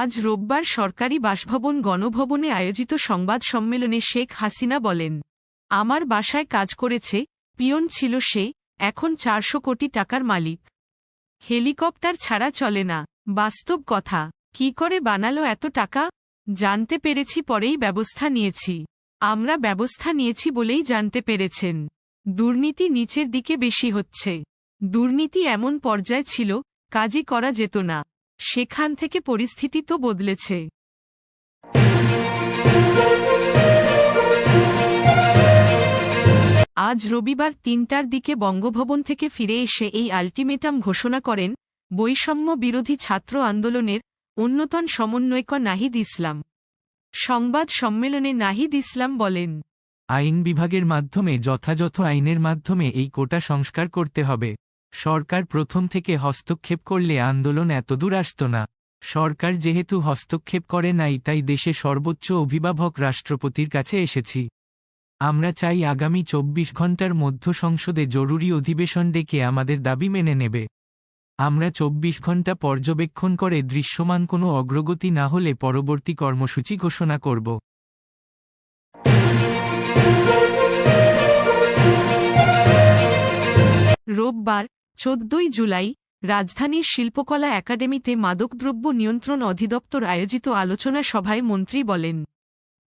আজ রোববার সরকারি বাসভবন গণভবনে আয়োজিত সংবাদ সম্মেলনে শেখ হাসিনা বলেন, আমার বাসায় কাজ করেছে, পিয়ন ছিল সে, এখন চারশো কোটি টাকার মালিক। হেলিকপ্টার ছাড়া চলে না। বাস্তব কথা, কি করে বানালো এত টাকা? জানতে পেরেছি, পরেই ব্যবস্থা নিয়েছি। আমরা ব্যবস্থা নিয়েছি বলেই জানতে পেরেছেন। দুর্নীতি নিচের দিকে বেশি হচ্ছে। দুর্নীতি এমন পর্যায়ে ছিল, কাজই করা যেত না। সেখান থেকে পরিস্থিতি তো বদলেছে। আজ রবিবার তিনটার দিকে বঙ্গভবন থেকে ফিরে এসে এই আলটিমেটাম ঘোষণা করেন বৈষম্য বিরোধী ছাত্র আন্দোলনের অন্যতন সমন্বয়ক নাহিদ ইসলাম। সংবাদ সম্মেলনে নাহিদ ইসলাম বলেন, আইন বিভাগের মাধ্যমে যথাযথ আইনের মাধ্যমে এই কোটা সংস্কার করতে হবে। সরকার প্রথম থেকে হস্তক্ষেপ করলে আন্দোলন এতদূর আসত না। সরকার যেহেতু হস্তক্ষেপ করে নাই, তাই দেশে সর্বোচ্চ অভিভাবক রাষ্ট্রপতির কাছে এসেছি। আমরা চাই আগামী চব্বিশ ঘণ্টার মধ্য সংসদে জরুরি অধিবেশন ডেকে আমাদের দাবি মেনে নেবে। আমরা চব্বিশ ঘণ্টা পর্যবেক্ষণ করে দৃশ্যমান কোনো অগ্রগতি না হলে পরবর্তী কর্মসূচি ঘোষণা করব। রোববার চোদ্দই জুলাই, রাজধানীর শিল্পকলা একাডেমিতে মাদকদ্রব্য নিয়ন্ত্রণ অধিদপ্তর আয়োজিত আলোচনা সভায় মন্ত্রী বলেন।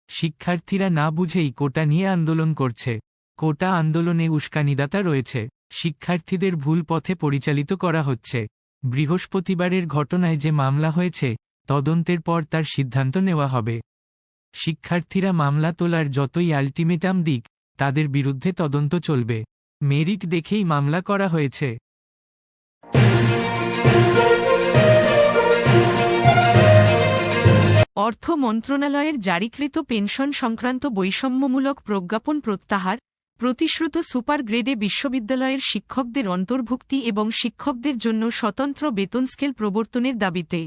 শিক্ষার্থীরা না বুঝেই কোটা নিয়ে আন্দোলন করছে। কোটা আন্দোলনে উস্কানিদাতা রয়েছে। শিক্ষার্থীদের ভুল পথে পরিচালিত করা হচ্ছে। বৃহস্পতিবারের ঘটনায় যে মামলা হয়েছে, তদন্তের পর তার সিদ্ধান্ত নেওয়া হবে। শিক্ষার্থীরা মামলা তোলার যতই আলটিমেটাম দিক, তাদের বিরুদ্ধে তদন্ত চলবে। মেরিট দেখেই মামলা করা হয়েছে। অর্থ মন্ত্রণালয়ের জারিকৃত পেনশন সংক্রান্ত বৈষম্যমূলক প্রজ্ঞাপন প্রত্যাহার, প্রতিশ্রুত সুপার গ্রেডে বিশ্ববিদ্যালয়ের শিক্ষকদের অন্তর্ভুক্তি এবং শিক্ষকদের জন্য স্বতন্ত্র বেতন স্কেল প্রবর্তনের দাবিতে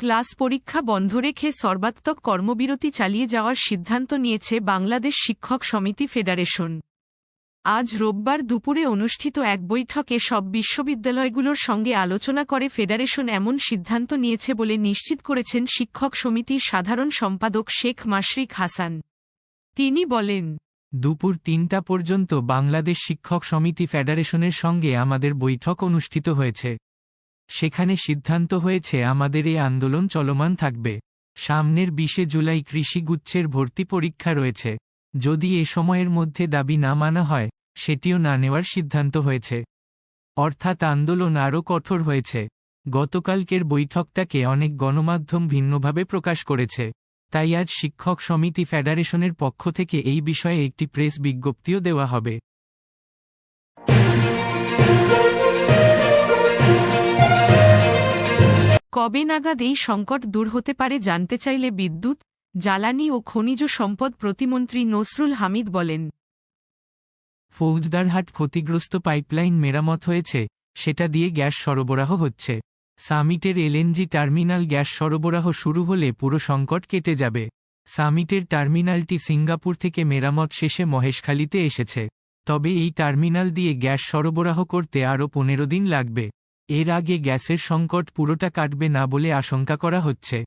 ক্লাস পরীক্ষা বন্ধ রেখে সর্বাত্মক কর্মবিরতি চালিয়ে যাওয়ার সিদ্ধান্ত নিয়েছে বাংলাদেশ শিক্ষক সমিতি ফেডারেশন। আজ রোববার দুপুরে অনুষ্ঠিত এক বৈঠকে সব বিশ্ববিদ্যালয়গুলোর সঙ্গে আলোচনা করে ফেডারেশন এমন সিদ্ধান্ত নিয়েছে বলে নিশ্চিত করেছেন শিক্ষক সমিতির সাধারণ সম্পাদক শেখ মাশরিক হাসান। তিনি বলেন, দুপুর তিনটা পর্যন্ত বাংলাদেশ শিক্ষক সমিতি ফেডারেশনের সঙ্গে আমাদের বৈঠক অনুষ্ঠিত হয়েছে। সেখানে সিদ্ধান্ত হয়েছে আমাদের এই আন্দোলন চলমান থাকবে। সামনের বিশে জুলাই কৃষিগুচ্ছের ভর্তি পরীক্ষা রয়েছে। যদি এ সময়ের মধ্যে দাবি না মানা হয়, সেটিও না নেওয়ার সিদ্ধান্ত হয়েছে। অর্থাৎ আন্দোলন আরও কঠোর হয়েছে। গতকালকের বৈঠকটাকে অনেক গণমাধ্যম ভিন্নভাবে প্রকাশ করেছে। তাই আজ শিক্ষক সমিতি ফেডারেশনের পক্ষ থেকে এই বিষয়ে একটি প্রেস বিজ্ঞপ্তিও দেওয়া হবে। কবে নাগাদ এই সংকট দূর হতে পারে জানতে চাইলে বিদ্যুৎ জ্বালানি ও খনিজ সম্পদ প্রতিমন্ত্রী নসরুল হামিদ বলেন, ফৌজদারহাট ক্ষতিগ্রস্ত পাইপলাইন মেরামত হয়েছে, সেটা দিয়ে গ্যাস সরবরাহ হচ্ছে। সামিটের এলএনজি টার্মিনাল গ্যাস সরবরাহ শুরু হলে পুরো সংকট কেটে যাবে। সামিটের টার্মিনালটি সিঙ্গাপুর থেকে মেরামত শেষে মহেশখালীতে এসেছে। তবে এই টার্মিনাল দিয়ে গ্যাস সরবরাহ করতে আরও পনেরো দিন লাগবে। এর আগে গ্যাসের সংকট পুরোটা কাটবে না বলে আশঙ্কা করা হচ্ছে।